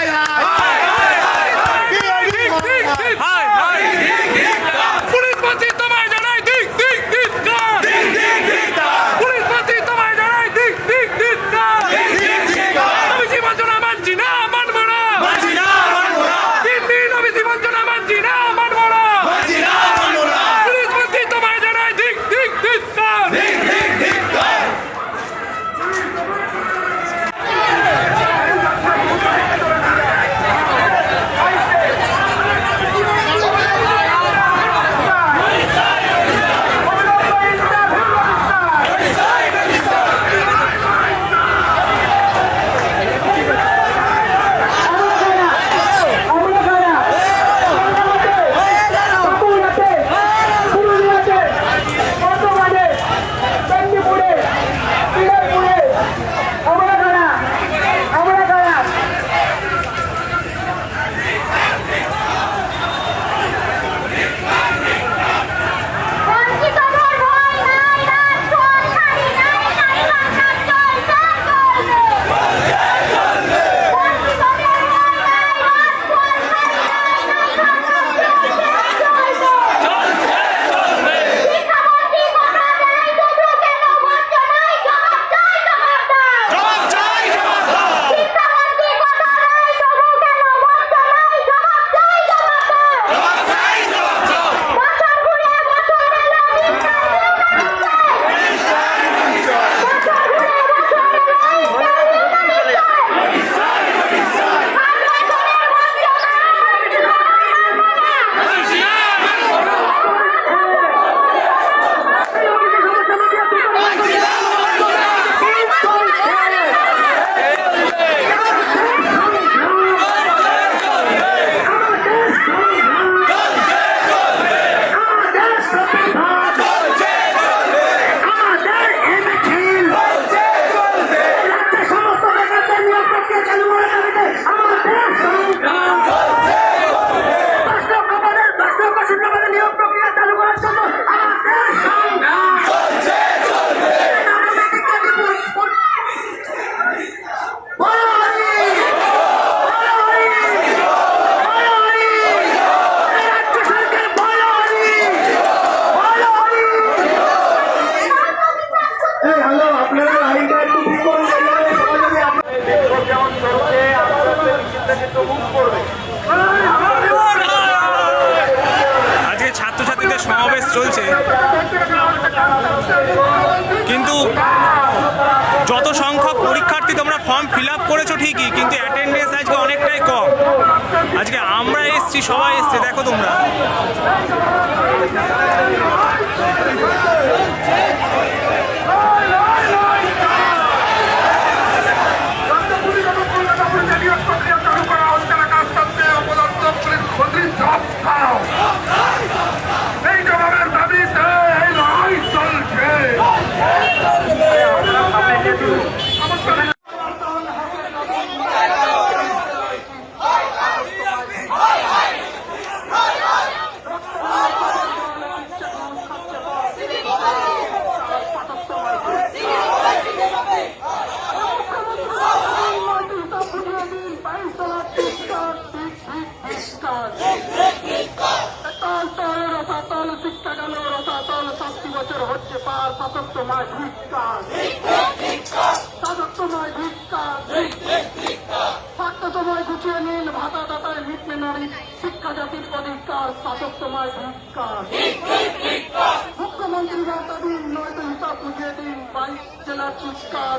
拜拜。যত সংখ্যক পরীক্ষার্থী তোমরা ফর্ম ফিল আপ করেছ ঠিকই, কিন্তু অ্যাটেন্ডেন্স আজকে অনেকটাই কম। আজকে আমরা এসছি, সবাই এসছে, দেখো তোমরা। শিক্ষা তোমায় ধিক্কার থাকতে সময় গুছিয়ে নিন মুখ্যমন্ত্রী দিন নয়তো হিসাব বুঝিয়ে দিন বাইশ জেলার চিৎকার